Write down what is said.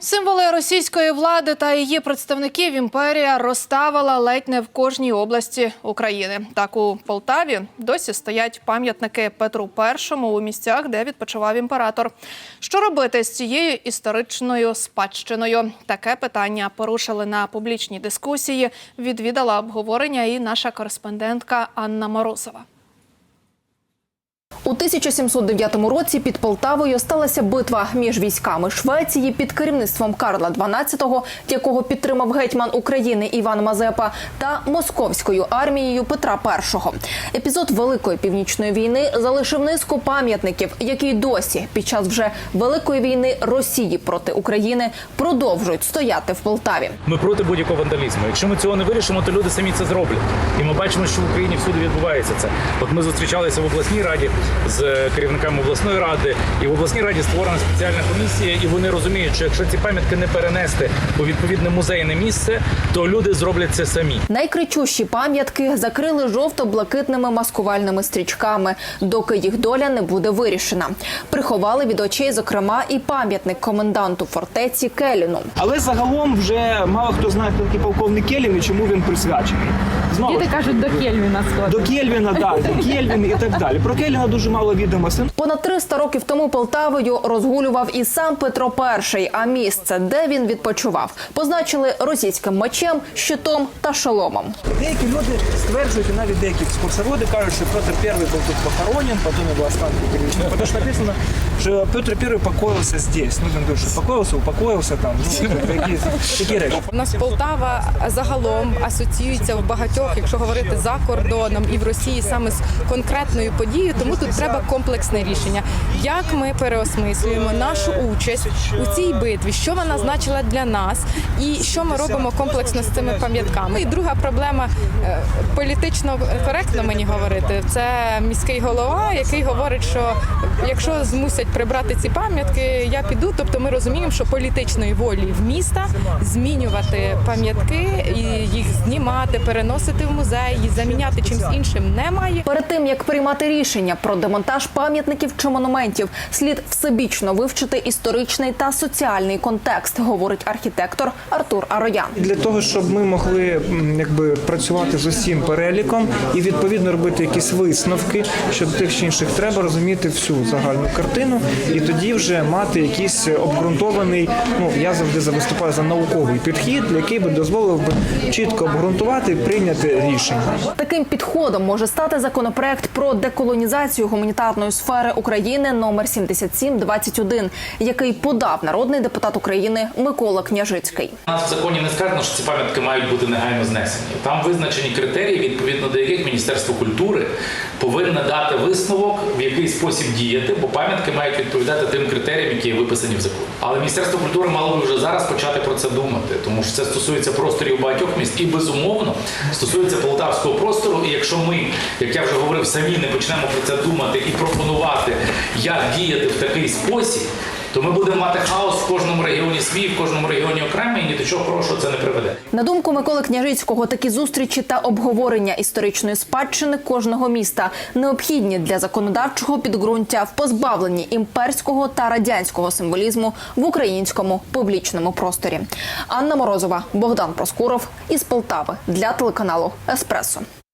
Символи російської влади та її представників імперія розставила ледь не в кожній області України. Так у Полтаві досі стоять пам'ятники Петру І у місцях, де відпочивав імператор. Що робити з цією історичною спадщиною? Таке питання порушили на публічній дискусії. Відвідала обговорення і наша кореспондентка Анна Морозова. У 1709 році під Полтавою сталася битва між військами Швеції під керівництвом Карла XII, якого підтримав гетьман України Іван Мазепа, та московською армією Петра І. Епізод Великої північної війни залишив низку пам'ятників, які й досі під час вже великої війни Росії проти України продовжують стояти в Полтаві. Ми проти будь-якого вандалізму. Якщо ми цього не вирішимо, то люди самі це зроблять. І ми бачимо, що в Україні всюди відбувається це. От ми зустрічалися в обласній раді з керівниками обласної ради, і в обласній раді створена спеціальна комісія, і вони розуміють, що якщо ці пам'ятки не перенести у відповідне музейне місце, то люди зроблять це самі. Найкричущі пам'ятки закрили жовто-блакитними маскувальними стрічками, доки їх доля не буде вирішена. Приховали від очей, зокрема, і пам'ятник коменданту фортеці Келіну. Але загалом вже мало хто знає, хто такий полковник Келін і чому він присвячений. Знову Діти кажуть, до Кельвіна сходить. до Кельвіна, да, до Кельвін і так далі. Про Кельвіна дуже мало відомостей. Понад 300 років тому Полтавою розгулював і сам Петро І, а місце, де він відпочивав, позначили російським мечем, щитом та шоломом. Деякі люди стверджують, і навіть деякі екскурсоводи кажуть, що Петр І був тут похоронен, потім його останки перевезли. Тому що написано, що Петр І покоївся здесь. Ну, він дуже покоївся, упокоївся там. Ну, такі, такі речі. У нас Полтава загалом асоціюється в багатьох, якщо говорити за кордоном і в Росії саме з конкретною подією, тому тут треба комплексне рішення. Як ми переосмислюємо нашу участь у цій битві, що вона значила для нас, і що ми робимо комплексно з цими пам'ятками. І друга проблема е, політично коректно мені говорити. Це міський голова, який говорить, що якщо змусять прибрати ці пам'ятки, я піду. Тобто ми розуміємо, що політичної волі в міста змінювати пам'ятки і їх знімати, переносити в музей, і заміняти чимось іншим немає. Перед тим як приймати рішення про демонтаж пам'ятників чи монументів, слід всебічно вивчити історичний та соціальний контекст, говорить архітектор Артур Ароян. Для того, щоб ми могли якби працювати з усім переліком і відповідно робити якісь висновки щодо тих чи інших, треба розуміти всю загальну картину і тоді вже мати якийсь обґрунтований. Ну я завжди за- виступаю за науковий підхід, який би дозволив би чітко обґрунтувати і прийняти рішення. Таким підходом може стати законопроект про деколонізацію гуманітарної сфери України номер 7721, який подав народний депутат України Микола Княжицький. У нас в законі не сказано, що ці пам'ятки мають бути негайно знесені. Там визначені критерії, відповідно до яких Міністерство культури повинне дати висновок, в який спосіб діяти, бо пам'ятки мають відповідати тим критеріям, які виписані в законі. Але Міністерство культури мало би вже зараз почати про це думати, тому що це стосується просторів багатьох міст і безумовно стосується полтавського простору. І якщо ми, як я вже говорив, самі не почнемо про це думати і пропонувати, як діяти в такий спосіб. То ми будемо мати хаос в кожному регіоні свій, в кожному регіоні окремий, і ні до чого хорошого це не приведе. На думку Миколи Княжицького, такі зустрічі та обговорення історичної спадщини кожного міста необхідні для законодавчого підґрунтя в позбавленні імперського та радянського символізму в українському публічному просторі. Анна Морозова, Богдан Проскуров із Полтави для телеканалу Еспресо.